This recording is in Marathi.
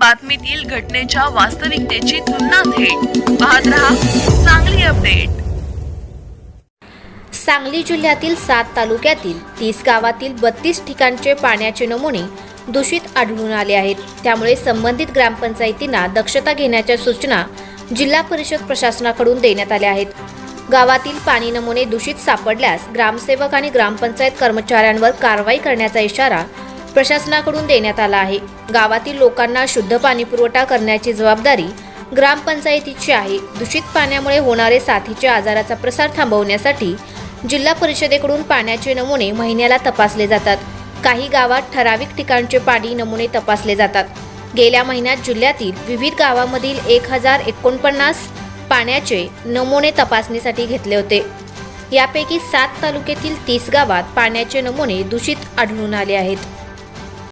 बातमीतील घटनेच्या वास्तविकतेची तुलना थेट. पाहत रहा सांगली अपडेट. सांगली जिल्ह्यातील सात तालुक्यातील तीस गावातील बत्तीस ठिकाणचे पाण्याचे नमुने दूषित आढळून आले आहेत. त्यामुळे संबंधित ग्रामपंचायतींना दक्षता घेण्याच्या सूचना जिल्हा परिषद प्रशासनाकडून देण्यात आल्या आहेत. गावातील पाणी नमुने दूषित सापडल्यास ग्रामसेवक आणि ग्रामपंचायत कर्मचाऱ्यांवर कारवाई करण्याचा इशारा प्रशासनाकडून देण्यात आला आहे. गावातील लोकांना शुद्ध पाणी पुरवठा करण्याची जबाबदारी ग्रामपंचायतीची आहे. दूषित पाण्यामुळे होणारे साथीच्या आजाराचा प्रसार थांबवण्यासाठी जिल्हा परिषदेकडून पाण्याचे नमुने महिन्याला तपासले जातात. काही गावात ठराविक ठिकाणचे पाणी नमुने तपासले जातात. गेल्या महिन्यात जिल्ह्यातील विविध गावामधील एक हजार एकोणपन्नास पाण्याचे नमुने तपासणीसाठी घेतले होते. यापैकी सात तालुक्यातील तीस गावात पाण्याचे नमुने दूषित आढळून आले आहेत.